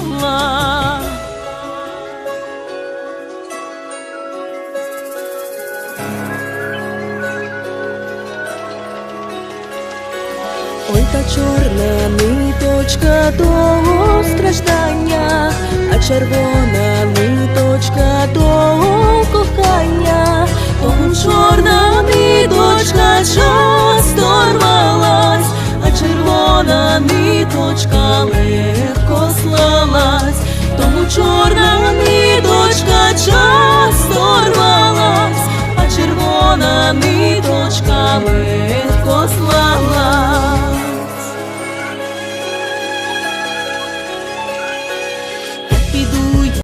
могла. Ой, та чорна ниточка того страждання, а червона ниточка того кохання, того чорна ниточка час дорвалась, а червона ниточка лиш тому чорна ниточка часто рвалась, а червона ниточка слалась.